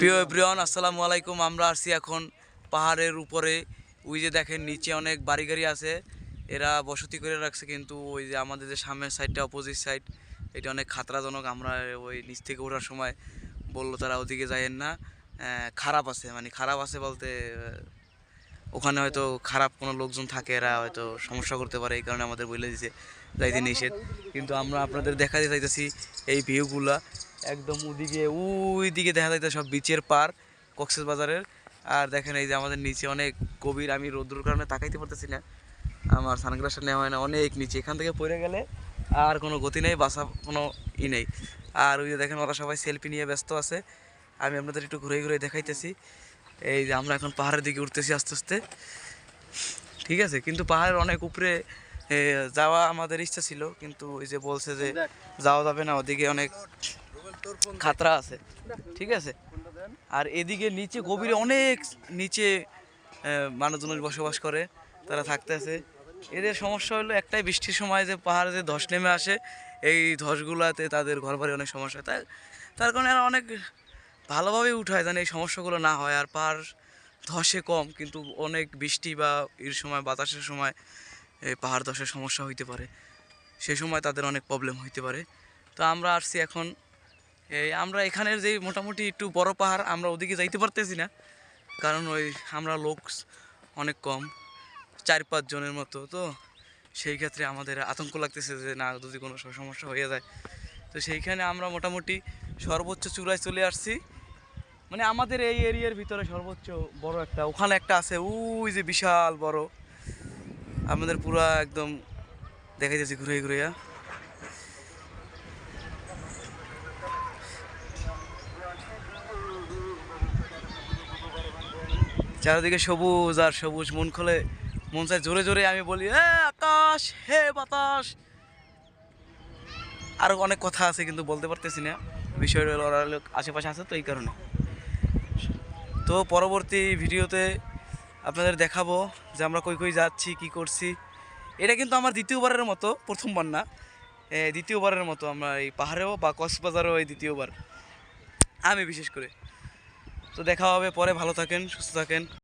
প্রিয় প্রিয়ন আসসালামু আলাইকুম। আমরা আসছি এখন পাহাড়ের উপরে। ওই যে দেখেন নিচে অনেক বাড়ি গাড়ি আছে। এরা বসতি করে রাখছে কিন্তু ওই যে আমাদের যে সামনের সাইডটা অপোজিট সাইড এটা অনেক খাতরাজনক। আমরা ওই নিচ থেকে ওঠার সময় বলল তারা ওদিকে যাইয়েন না। খারাপ আছে মানে খারাপ আছে বলতে ওখানে হয়তো খারাপ কোনো লোকজন থাকে এরা হয়তো সমস্যা করতে পারে এই কারণে আমাদের বলে দিছে যাইতে নিষেধ। কিন্তু আমরা আপনাদের দেখাতে চাইতেছি এই ভিউগুলা একদম ওদিকে ওই দিকে দেখা যাইতে সব বিচের পার কক্সেস বাজারের আর দেখেন এই যে আমাদের নিচে অনেক গভীর আমি রোদ্রুর কারণে তাকাইতে পারতেছি না। আমার সানগ্লাসটা নেওয়া হয় না অনেক নিচে। এখান থেকে পড়ে গেলে আর কোনো গতি নেই বাসা কোনো ই নেই। আর ওই যে দেখেন ওরা সবাই সেলফি নিয়ে ব্যস্ত আছে। আমি আপনাদের একটু ঘুরে ঘুরে দেখাইতেছি। এই যে আমরা এখন পাহাড়ের দিকে উঠতেছি আস্তে আস্তে। ঠিক আছে কিন্তু পাহাড়ের অনেক উপরে যাওয়া আমাদের ইচ্ছা ছিল কিন্তু ওই যে বলছে যে যাওয়া যাবে না ওদিকে অনেক খাতরা আছে। ঠিক আছে? আর এদিকে নিচে গভীরে অনেক নিচে মানুষজন বসবাস করে, তারা থাকতেছে। এদের সমস্যা হলো একটাই বৃষ্টির সময় যে পাহাড়ে যে ধস নেমে আসে, এই ধসগুলোতে তাদের ঘর বাড়ি অনেক সমস্যা। তাই, তার কারণে এরা অনেক ভালোভাবে উঠায় যেন এই সমস্যাগুলো না হয়। আর পাহাড় ধসে কম, কিন্তু অনেক বৃষ্টি বা এর সময়, বাতাসের সময় পাহাড় ধসের সমস্যা হইতে পারে। সে সময় তাদের অনেক প্রবলেম হইতে পারে। তো আমরা আসছি এখন এই, আমরা এখানের যে মোটামুটি একটু বড় পাহাড়, আমরা ওদিকে যাইতে পারতেছি না। কারণ ওই আমরা লোক অনেক কম, চার পাঁচ জনের মতো। তো সেই ক্ষেত্রে আমাদের আতঙ্ক লাগতেছে যে, না, যদি কোনো সমস্যা হয়ে যায়। তো সেইখানে আমরা মোটামুটি সর্বোচ্চ চূড়ায় চলে আসছি। মানে আমাদের এই এরিয়ার ভিতরে সর্বোচ্চ বড় একটা, ওখানে একটা আছে, ওই যে বিশাল বড়। আমাদের পুরা একদম দেখাইতেছি ঘুরে ঘুরে। চারিদিকে সবুজ আর সবুজ, মন খোলে, মন চায় জোরে জোরে আমি বলি, এ, আকাশ, হে বাতাস। আরও অনেক কথা আছে কিন্তু বলতে পারতেছি না। বিষয়টা ওরা লোক আশেপাশে আছে তো এই কারণে। তো পরবর্তী ভিডিওতে আপনাদের দেখাবো যে আমরা কই কই যাচ্ছি, কি করছি। এটা কিন্তু আমার দ্বিতীয়বারের মতো, প্রথমবার না। দ্বিতীয়বারের মতো আমরা এই পাহাড়েও বা কক্সবাজারেও এই দ্বিতীয়বার। আমি বিশেষ করে। তো দেখা হবে, পরে ভালো থাকেন, সুস্থ থাকেন।